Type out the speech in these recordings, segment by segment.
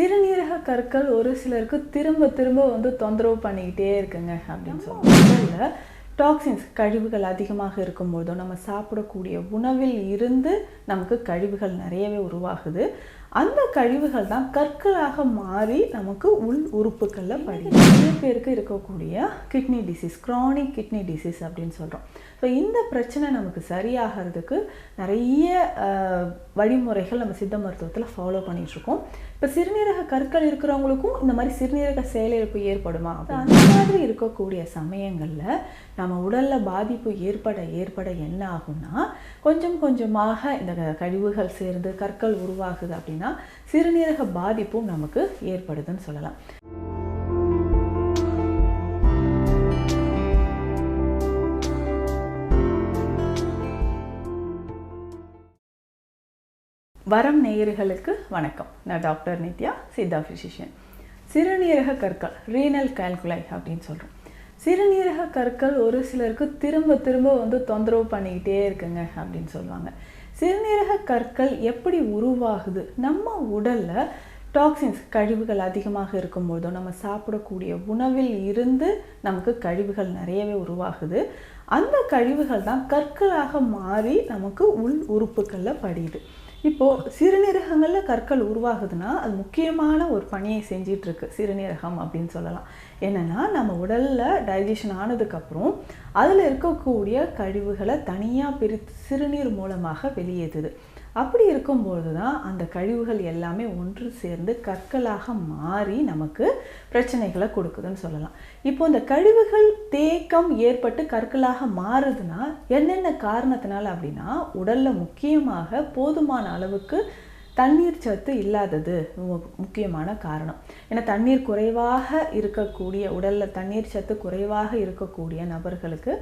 சிறுநீரக கற்கள் ஒரு சிலருக்கு திரும்ப திரும்ப வந்து தொந்தரவு பண்ணிக்கிட்டே இருக்குங்க அப்படின்னு சொல்லுவாங்க டாக்ஸின்ஸ் கழிவுகள் அதிகமாக இருக்கும்போதோ நம்ம சாப்பிடக்கூடிய உணவில் இருந்து நமக்கு கழிவுகள் நிறையவே உருவாகுது. அந்த கழிவுகள் தான் கற்களாக மாறி நமக்கு உள் உறுப்புகளில் படி நிறைய பேருக்கு இருக்கக்கூடிய kidney disease chronic kidney disease அப்படின்னு சொல்கிறோம் ஸோ இந்த பிரச்சனை நமக்கு சரியாகிறதுக்கு நிறைய வழிமுறைகள் நம்ம சித்த மருத்துவத்தில் ஃபாலோ பண்ணிகிட்ருக்கோம் இப்போ சிறுநீரக கற்கள் இருக்கிறவங்களுக்கும் இந்த மாதிரி சிறுநீரக செயலிழப்பு ஏற்படுமா? அந்த மாதிரி இருக்கக்கூடிய சமயங்களில் நம்ம உடலில் பாதிப்பு ஏற்பட ஏற்பட என்ன ஆகும்னா கொஞ்சம் கொஞ்சமாக இந்த கழிவுகள் சேர்ந்து கற்கள் உருவாகுது அப்படின்னா சிறுநீரக பாதிப்பும் நமக்கு ஏற்படுதுன்னு சொல்லலாம். வரம் நேயர்களுக்கு வணக்கம். நான் டாக்டர் நித்யா சித்தா ஃபிசிஷியன் சிறுநீரக கற்கள் ரீனல் கால்குலை அப்படின்னு சொல்கிறோம் சிறுநீரக கற்கள் ஒரு சிலருக்கு திரும்ப திரும்ப வந்து தொந்தரவு பண்ணிக்கிட்டே இருக்குங்க அப்படின்னு சொல்லுவாங்க. சிறுநீரக கற்கள் எப்படி உருவாகுது? நம்ம உடலில் டாக்ஸின்ஸ் கழிவுகள் அதிகமாக இருக்கும்போதோ நம்ம சாப்பிடக்கூடிய உணவில் இருந்து நமக்கு கழிவுகள் நிறையவே உருவாகுது. அந்த கழிவுகள் தான் கற்களாக மாறி நமக்கு உள் உறுப்புகளில் படியுது. இப்போது சிறுநீரகங்களில் கற்கள் உருவாகுதுன்னா அது முக்கியமான ஒரு பணியை செஞ்சிட்ருக்கு சிறுநீரகம் அப்படின்னு சொல்லலாம். என்னென்னா நம்ம உடலில் டைஜஷன் ஆனதுக்கப்புறம் அதில் இருக்கக்கூடிய கழிவுகளை தனியாக பிரித்து சிறுநீர் மூலமாக வெளியேற்றுது அப்படி இருக்கும்பொழுது தான் அந்த கழிவுகள் எல்லாமே ஒன்று சேர்ந்து கற்களாக மாறி நமக்கு பிரச்சனைகளை கொடுக்குதுன்னு சொல்லலாம். இப்போ இந்த கழிவுகள் தேக்கம் ஏற்பட்டு கற்களாக மாறுதுன்னா என்னென்ன காரணத்தினால அப்படின்னா உடலில் முக்கியமாக போதுமான அளவுக்கு தண்ணீர் சத்து இல்லாதது முக்கியமான காரணம். ஏன்னா தண்ணீர் குறைவாக இருக்கக்கூடிய உடலில் தண்ணீர் சத்து குறைவாக இருக்கக்கூடிய நபர்களுக்கு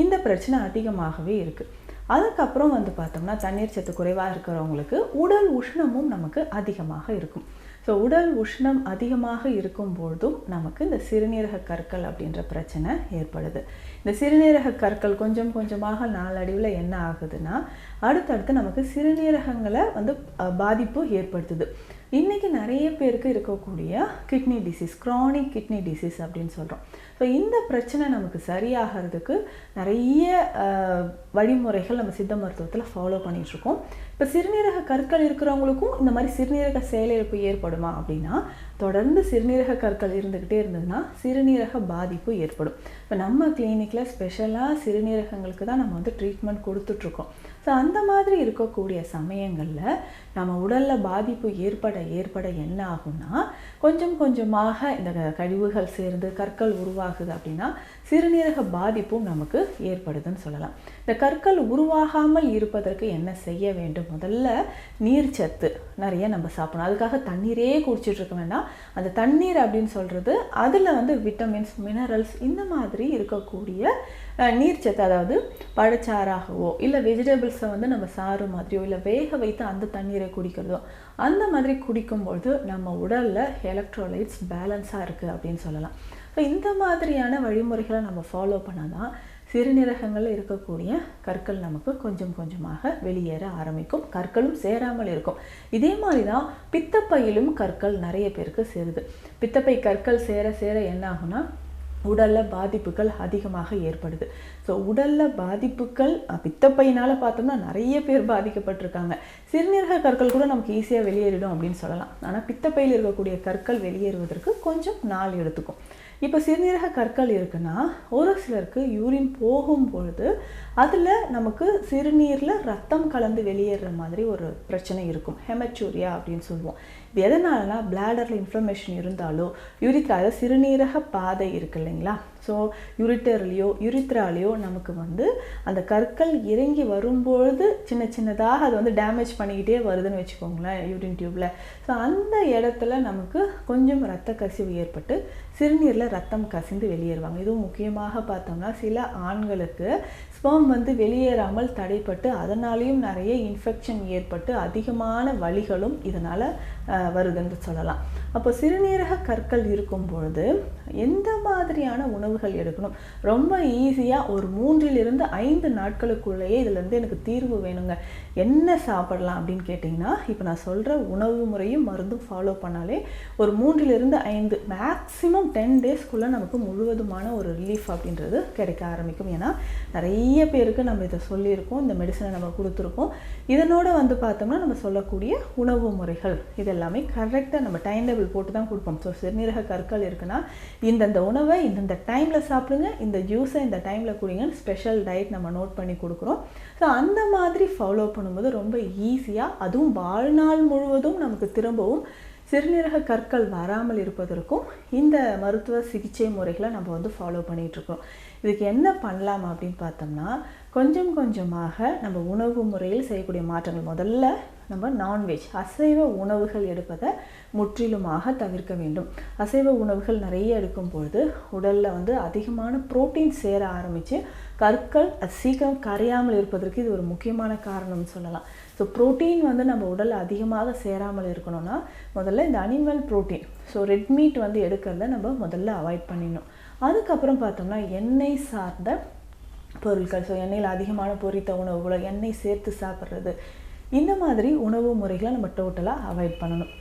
இந்த பிரச்சனை அதிகமாகவே இருக்குது அதுக்கப்புறம் வந்து பார்த்தோம்னா தண்ணீர் சத்து குறைவாக இருக்கிறவங்களுக்கு உடல் உஷ்ணமும் நமக்கு அதிகமாக இருக்கும். ஸோ உடல் உஷ்ணம் அதிகமாக இருக்கும்பொழுதும் நமக்கு இந்த சிறுநீரக கற்கள் அப்படின்ற பிரச்சனை ஏற்படுது. இந்த சிறுநீரக கற்கள் கொஞ்சம் கொஞ்சமாக நாளடைவில் என்ன ஆகுதுன்னா அடுத்தடுத்து நமக்கு சிறுநீரகங்களை வந்து பாதிப்பு ஏற்படுத்துது. இன்றைக்கி நிறைய பேருக்கு இருக்கக்கூடிய kidney disease chronic kidney disease அப்படின்னு சொல்கிறோம் ஸோ இந்த பிரச்சனை நமக்கு சரியாகிறதுக்கு நிறைய வழிமுறைகள் நம்ம சித்த மருத்துவத்தில் ஃபாலோ பண்ணிகிட்ருக்கோம் இப்போ சிறுநீரக கற்கள் இருக்கிறவங்களுக்கும் இந்த மாதிரி சிறுநீரக செயலிழப்பு ஏற்படுமா அப்படின்னா தொடர்ந்து சிறுநீரக கற்கள் இருந்துக்கிட்டே இருந்ததுன்னா சிறுநீரக பாதிப்பு ஏற்படும். இப்போ நம்ம கிளினிக்கில் ஸ்பெஷலாக சிறுநீரகங்களுக்கு தான் நம்ம வந்து ட்ரீட்மெண்ட் கொடுத்துட்ருக்கோம் ஸோ அந்த மாதிரி இருக்கக்கூடிய சமயங்களில் நம்ம உடலில் பாதிப்பு ஏற்பட ஏற்பட என்ன ஆகும்னா கொஞ்சம் கொஞ்சமாக இந்த கழிவுகள் சேர்ந்து கற்கள் உருவாகுது அப்படின்னா சிறுநீரக பாதிப்பும் நமக்கு ஏற்படுதுன்னு சொல்லலாம். இந்த கற்கள் உருவாகாமல் இருப்பதற்கு என்ன செய்ய வேண்டும்? முதல்ல நீர்ச்சத்து நிறைய நம்ம சாப்பிடணும். அதுக்காக தண்ணீரே குடிச்சிட்டு இருக்க வேண்டாம். அந்த தண்ணீர் அப்படின்னு சொல்கிறது அதில் வந்து விட்டமின்ஸ் மினரல்ஸ் இந்த மாதிரி இருக்கக்கூடிய நீர்ச்சத்து அதாவது பழச்சாறாகவோ இல்லை வெஜிடபிள்ஸை வந்து நம்ம சாறு மாதிரியோ இல்லை வேக வைத்து அந்த தண்ணீரை குடிக்கிறதோ அந்த மாதிரி குடிக்கும்பொழுது நம்ம உடலில் எலக்ட்ரோலைட்ஸ் பேலன்ஸாக இருக்குது அப்படின்னு சொல்லலாம். ஸோ இந்த மாதிரியான வழிமுறைகளை நம்ம ஃபாலோ பண்ணால் தான் சிறுநீரகங்களில் இருக்கக்கூடிய கற்கள் நமக்கு கொஞ்சம் கொஞ்சமாக வெளியேற ஆரம்பிக்கும். கற்களும் சேராமல் இருக்கும். இதே மாதிரி தான் பித்தப்பையிலும் கற்கள் நிறைய பேருக்கு சேருது. பித்தப்பை கற்கள் சேர சேர என்ன ஆகும்னா உடலில் பாதிப்புகள் அதிகமாக ஏற்படுது. ஸோ உடலில் பாதிப்புகள் பித்தப்பையினால் பார்த்தோம்னா நிறைய பேர் பாதிக்கப்பட்டிருக்காங்க. சிறுநீரக கற்கள் கூட நமக்கு ஈஸியாக வெளியேறிடும் அப்படின்னு சொல்லலாம். ஆனால் பித்தப்பையில் இருக்கக்கூடிய கற்கள் வெளியேறுவதற்கு கொஞ்சம் நாள் எடுத்துக்கும். இப்போ சிறுநீரக கற்கள் இருக்குன்னா ஒரு சிலருக்கு யூரின் போகும் பொழுது அதில் நமக்கு சிறுநீரில் ரத்தம் கலந்து வெளியேறுற மாதிரி ஒரு பிரச்சனை இருக்கும். ஹெமச்சூரியா அப்படின்னு சொல்லுவோம். இது எதனாலனா பிளாடரில் இன்ஃப்ளமேஷன் இருந்தாலோ யூரித்ரா அதாவது சிறுநீரக பாதை இருக்கு இல்லைங்களா? ஸோ யூரிட்டர்லேயோ யூரித்ராலேயோ நமக்கு வந்து அந்த கற்கள் இறங்கி வரும்பொழுது சின்ன சின்னதாக அது வந்து டேமேஜ் பண்ணிக்கிட்டே வருதுன்னு வச்சுக்கோங்களேன் யூரின் டியூப்பில் ஸோ அந்த இடத்துல நமக்கு கொஞ்சம் ரத்த கசிவு ஏற்பட்டு சிறுநீரில் ரத்தம் கசிந்து வெளியேறுவாங்க. இதுவும் முக்கியமாக பார்த்தோம்னா சில ஆண்களுக்கு ஸ்பெர்ம் வந்து வெளியேறாமல் தடைப்பட்டு அதனாலேயும் நிறைய இன்ஃபெக்ஷன் ஏற்பட்டு அதிகமான வழிகளும் இதனால் வருதுன்னு சொல்லலாம். அப்போ சிறுநீரக கற்கள் இருக்கும் பொழுது எந்த மாதிரியான உணவுகள் எடுக்கணும்? ரொம்ப ஈஸியாக ஒரு மூன்றிலிருந்து ஐந்து நாட்களுக்குள்ளேயே இதுலேருந்து எனக்கு தீர்வு வேணுங்க. என்ன சாப்பிடலாம் அப்படின்னு கேட்டிங்கன்னா இப்போ நான் சொல்கிற உணவு முறையும் மருந்தும் ஃபாலோ பண்ணாலே ஒரு மூன்றிலிருந்து ஐந்து மேக்ஸிமம் டென் டேஸ்க்குள்ளே நமக்கு முழுவதுமான ஒரு ரிலீஃப் அப்படின்றது கிடைக்க ஆரம்பிக்கும். ஏன்னா நிறைய பேருக்கு நம்ம இதை சொல்லியிருக்கோம் இந்த மெடிசனை நம்ம கொடுத்துருக்கோம். இதனோட வந்து பார்த்தோம்னா நம்ம சொல்லக்கூடிய உணவு முறைகள் இதெல்லாமே கரெக்டாக நம்ம டைம் டேபிள் போட்டு தான் கொடுப்போம். ஸோ சிறுநீரக கற்கள் இருக்குன்னா இந்தந்த உணவை இந்தந்த டைமில் சாப்பிடுங்க இந்த ஜூஸை இந்த டைமில் குடிங்கன்னு ஸ்பெஷல் டயட் நம்ம நோட் பண்ணி கொடுக்குறோம். ஸோ அந்த மாதிரி ஃபாலோ பண்ணும்போது ரொம்ப ஈஸியாக அதுவும் வாழ்நாள் முழுவதும் நமக்கு திரும்பவும் சிறுநீரக கற்கள் வராமல் இருப்பதற்கும் இந்த மருத்துவ சிகிச்சை முறைகளை நம்ம வந்து ஃபாலோ பண்ணிகிட்ருக்கோம் இதுக்கு என்ன பண்ணலாம் அப்படின்னு பார்த்தோம்னா கொஞ்சம் கொஞ்சமாக நம்ம உணவு முறையில் செய்யக்கூடிய மாற்றங்கள். முதல்ல நம்ம நான்வெஜ் அசைவ உணவுகள் எடுப்பதை முற்றிலுமாக தவிர்க்க வேண்டும். அசைவ உணவுகள் நிறைய எடுக்கும் பொழுது உடலில் வந்து அதிகமான புரோட்டீன் சேர ஆரம்பித்து கற்கள் சீக்கிரம் கரையாமல் இருப்பதற்கு இது ஒரு முக்கியமான காரணம்னு சொல்லலாம். ஸோ ப்ரோட்டீன் வந்து நம்ம உடல் அதிகமாக சேராமல் இருக்கணும்னா முதல்ல இந்த animal protein so red meat வந்து எடுக்கிறத நம்ம முதல்ல அவாய்ட் பண்ணிடணும். அதுக்கப்புறம் பார்த்தோம்னா எண்ணெய் சார்ந்த பொருட்கள் ஸோ எண்ணெயில் அதிகமான பொரித்த உணவுகளோ எண்ணெய் சேர்த்து சாப்பிட்றது. இந்த மாதிரி உணவு முறைகளை நம்ம டோட்டலாக அவாய்ட் பண்ணணும்.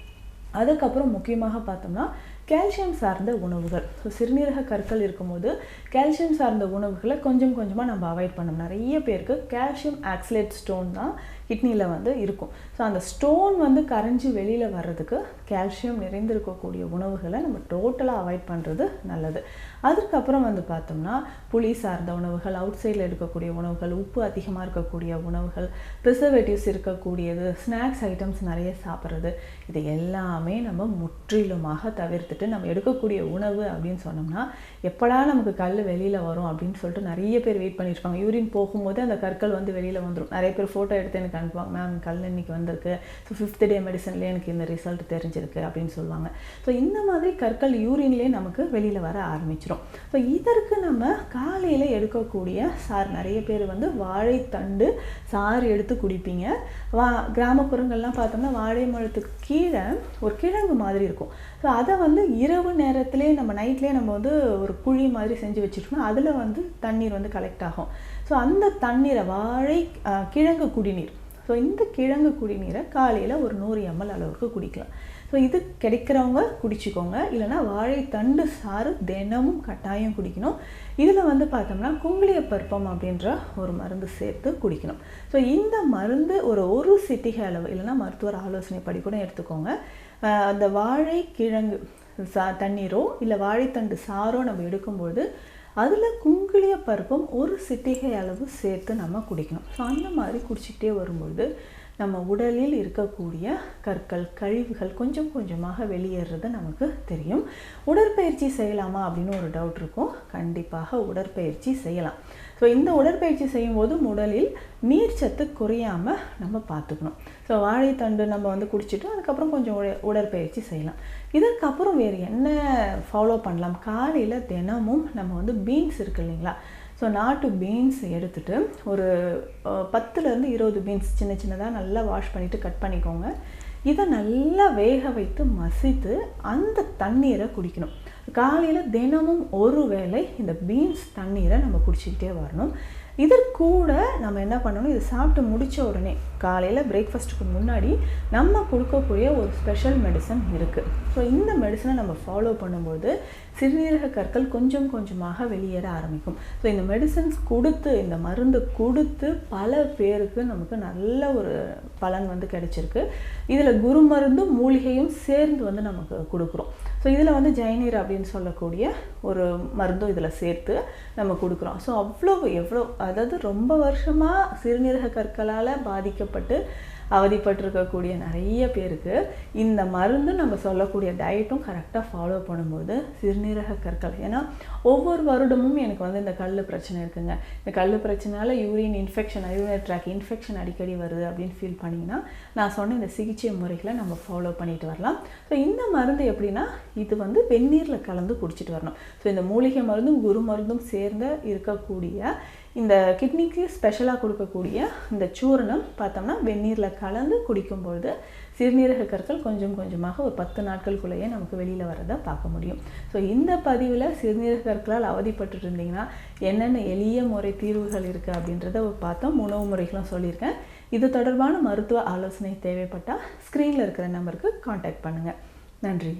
அதுக்கப்புறம் முக்கியமாக பார்த்தோம்னா கால்சியம் சார்ந்த உணவுகள். ஸோ சிறுநீரக கற்கள் இருக்கும்போது கால்சியம் சார்ந்த உணவுகளை கொஞ்சம் கொஞ்சமாக நம்ம அவாய்ட் பண்ணணும். நிறைய பேருக்கு கால்சியம் ஆக்சிலேட் ஸ்டோன் தான் கிட்னியில் வந்து இருக்கும். ஸோ அந்த ஸ்டோன் வந்து கரைஞ்சி வெளியில் வர்றதுக்கு கால்சியம் நிறைந்திருக்கக்கூடிய உணவுகளை நம்ம டோட்டலாக அவாய்ட் பண்ணுறது நல்லது. அதுக்கப்புறம் வந்து பார்த்தோம்னா புளி சார்ந்த உணவுகள் அவுட் சைடில் எடுக்கக்கூடிய உணவுகள் உப்பு அதிகமாக இருக்கக்கூடிய உணவுகள் ப்ரிசர்வேட்டிவ்ஸ் இருக்கக்கூடியது ஸ்நாக்ஸ் ஐட்டம்ஸ் நிறைய சாப்பிட்றது இது எல்லாமே நம்ம முற்றிலுமாக தவிர்த்துட்டு நம்ம எடுக்கக்கூடிய உணவு அப்படின்னு சொன்னோம்னா எப்படா நமக்கு கல் வெளியில் வரும் அப்படின்னு சொல்லிட்டு நிறைய பேர் வெயிட் பண்ணியிருப்பாங்க யூரின் போகும்போது அந்த கற்கள் வந்து வெளியில் வந்துடும் நிறைய பேர் ஃபோட்டோ எடுத்து எனக்கு அனுப்புவாங்க மேம் கல் இன்னைக்கு வந்திருக்கு. ஸோ ஃபிஃப்த் டே மெடிசன்லேயே எனக்கு இந்த ரிசல்ட் தெரிஞ்சிருக்கு அப்படின்னு சொல்லுவாங்க. ஸோ இந்த மாதிரி கற்கள் யூரின்லேயே நமக்கு வெளியில் வர ஆரம்பிச்சிடும் ஸோ இதற்கு நம்ம காலையில் எடுக்கக்கூடிய சார் நிறைய பேர் வந்து வாழைத்தண்டு சாறு எடுத்து குடிப்பீங்க. வா கிராமப்புறங்கள்லாம் பார்த்தோம்னா வாழை மரத்துக்கு கீழே ஒரு கிழங்கு மாதிரி இருக்கும். ஸோ அதை வந்து இரவு நேரத்திலே நம்ம நைட்லேயே நம்ம வந்து ஒரு குழி மாதிரி செஞ்சு வச்சுட்டோம்னா அதில் வந்து தண்ணீர் வந்து கலெக்ட் ஆகும். ஸோ அந்த தண்ணீரை வாழை கிழங்கு குடிநீர். ஸோ இந்த கிழங்கு குடிநீரை காலையில் ஒரு நூறு எம்எல் அளவுக்கு குடிக்கலாம். ஸோ இது கிடைக்கிறவங்க குடிச்சுக்கோங்க. இல்லைன்னா வாழைத்தண்டு சாறு தினமும் கட்டாயம் குடிக்கணும். இதில் வந்து பார்த்தோம்னா குங்குளிய பருப்பம் அப்படின்ற ஒரு மருந்து சேர்த்து குடிக்கணும். ஸோ இந்த மருந்து ஒரு ஒரு சிட்டிகை அளவு இல்லைன்னா மருத்துவர் ஆலோசனை படி கூட எடுத்துக்கோங்க. அந்த வாழை கிழங்கு சா தண்ணீரோ இல்லை வாழைத்தண்டு சாரோ நம்ம எடுக்கும்பொழுது அதில் குங்குளிய பருப்பும் ஒரு சிட்டிகை அளவு சேர்த்து நம்ம குடிக்கணும். ஸோ அந்த மாதிரி குடிச்சிக்கிட்டே வரும்பொழுது நம்ம உடலில் இருக்கக்கூடிய கற்கள் கழிவுகள் கொஞ்சம் கொஞ்சமாக வெளியேறது நமக்கு தெரியும். உடற்பயிற்சி செய்யலாமா அப்படின்னு ஒரு டவுட் இருக்கும். கண்டிப்பாக உடற்பயிற்சி செய்யலாம். ஸோ இந்த உடற்பயிற்சி செய்யும்போது உடலில் நீர்ச்சத்து குறையாமல் நம்ம பார்த்துக்கணும். ஸோ வாழைத்தண்டு நம்ம வந்து குடிச்சிட்டு அதுக்கப்புறம் கொஞ்சம் உட உடற்பயிற்சி செய்யலாம். இதற்கப்புறம் வேறு என்ன ஃபாலோ பண்ணலாம்? காலையில் தினமும் நம்ம வந்து பீன்ஸ் இருக்கு இல்லைங்களா? ஸோ நாட்டு பீன்ஸ் எடுத்துட்டு ஒரு பத்துலேருந்து இருபது பீன்ஸ் சின்ன சின்னதாக நல்லா வாஷ் பண்ணிவிட்டு கட் பண்ணிக்கோங்க. இதை நல்லா வேக வைத்து மசித்து அந்த தண்ணீரை குடிக்கணும். காலையில் தினமும் ஒரு வேளை இந்த பீன்ஸ் தண்ணீரை நம்ம குடிச்சிக்கிட்டே வரணும். இதற்கூட நம்ம என்ன பண்ணணும்? இது சாப்பிட்டு முடித்த உடனே காலையில் பிரேக்ஃபாஸ்ட்டுக்கு முன்னாடி நம்ம கொடுக்கக்கூடிய ஒரு ஸ்பெஷல் மெடிசன் இருக்குது ஸோ இந்த மெடிசனை நம்ம ஃபாலோ பண்ணும்போது சிறுநீரக கற்கள் கொஞ்சம் கொஞ்சமாக வெளியேற ஆரம்பிக்கும். ஸோ இந்த மெடிசன்ஸ் கொடுத்து இந்த மருந்து கொடுத்து பல பேருக்கு நமக்கு நல்ல ஒரு பலன் வந்து கிடைச்சிருக்கு. இதில் குரு மருந்தும் மூலிகையும் சேர்ந்து வந்து நமக்கு கொடுக்குறோம். ஸோ இதில் வந்து ஜெயநீர் அப்படின்னு சொல்லக்கூடிய ஒரு மருந்தும் இதில் சேர்த்து நம்ம கொடுக்குறோம். ஸோ அவ்வளோ எவ்வளோ அதாவது ரொம்ப வருஷமாக சிறுநீரக கற்களால் பாதிக்கப்பட்டு அவதிப்பட்டிருக்கக்கூடிய நிறைய பேருக்கு இந்த மருந்து நம்ம சொல்லக்கூடிய டயட்டும் கரெக்டாக ஃபாலோ பண்ணும்போது சிறுநீரக கற்கள். ஏன்னா ஒவ்வொரு வருடமும் எனக்கு வந்து இந்த கல் பிரச்சனை இருக்குங்க. இந்த கல் பிரச்சனையால urine infection urinary tract infection அடிக்கடி வருது அப்படின்னு ஃபீல் பண்ணிங்கன்னா நான் சொன்ன இந்த சிகிச்சை முறைகளை நம்ம ஃபாலோ பண்ணிட்டு வரலாம். ஸோ இந்த மருந்து எப்படின்னா இது வந்து வெந்நீரில் கலந்து குடிச்சிட்டு வரணும். ஸோ இந்த மூலிகை மருந்தும் குரு மருந்தும் சேர்ந்த இருக்கக்கூடிய இந்த கிட்னிக்கு ஸ்பெஷலாக கொடுக்கக்கூடிய இந்த சூரணம் பார்த்தோம்னா வெந்நீரில் கலந்து குடிக்கும்பொழுது சிறுநீரக கற்கள் கொஞ்சம் கொஞ்சமாக ஒரு பத்து நாட்களுக்குள்ளேயே நமக்கு வெளியில் வரதை பார்க்க முடியும். ஸோ இந்த பதிவில் சிறுநீரக கற்களால் அவதிப்பட்டு இருந்தீங்கன்னா என்னென்ன எளிய முறை தீர்வுகள் இருக்குது அப்படின்றத பார்த்தோம். உணவு முறைகளும் சொல்லியிருக்கேன். இது தொடர்பான மருத்துவ ஆலோசனை தேவைப்பட்டால் ஸ்க்ரீனில் இருக்கிற நம்பருக்கு காண்டாக்ட் பண்ணுங்கள் நன்றி.